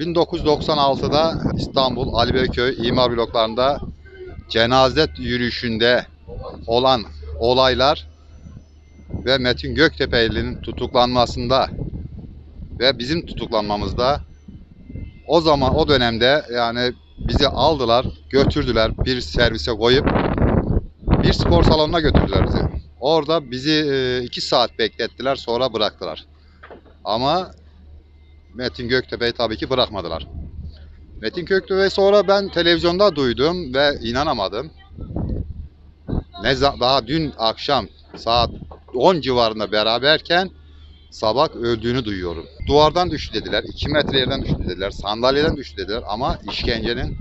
1996'da İstanbul Ali Beyköy imar bloklarında cenaze yürüyüşünde olan olaylar ve Metin Göktepe'linin tutuklanmasında ve bizim tutuklanmamızda o zaman o dönemde yani bizi aldılar, götürdüler bir servise koyup bir spor salonuna götürdüler bizi. Orada bizi e, iki saat beklettiler sonra bıraktılar. Ama Metin Göktepe'yi tabii ki bırakmadılar. Metin Göktepe'yi sonra ben televizyonda duydum ve inanamadım. Ne daha dün akşam saat 10 civarında beraberken sabah öldüğünü duyuyorum. Duvardan düştü dediler, 2 metre yerden düştü dediler, sandalyeden düştü dediler ama işkencenin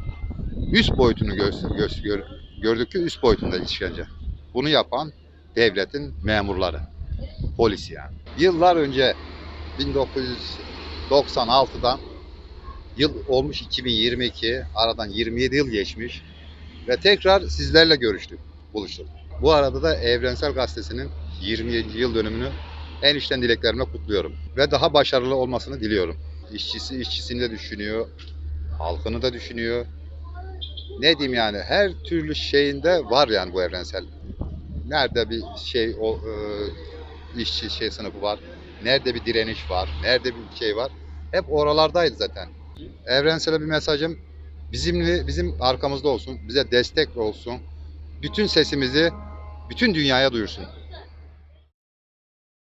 üst boyutunu gö- gö- gör- gördük ki üst boyutunda işkence. Bunu yapan devletin memurları, polis yani. Yıllar önce 1996'dan yıl olmuş 2022, aradan 27 yıl geçmiş ve tekrar sizlerle görüştük, buluştuk. Bu arada da Evrensel Gazetesi'nin 27. yıl dönümünü en içten dileklerimle kutluyorum. Ve daha başarılı olmasını diliyorum. İşçisi işçisini de düşünüyor, halkını da düşünüyor. Ne diyeyim yani her türlü şeyinde var yani bu evrensel. Nerede bir şey o e, işçi şey sınıfı var, nerede bir direniş var, nerede bir şey var. Hep oralardaydı zaten. Evrensele bir mesajım bizimle bizim arkamızda olsun, bize destek olsun. Bütün sesimizi bütün dünyaya duyursun.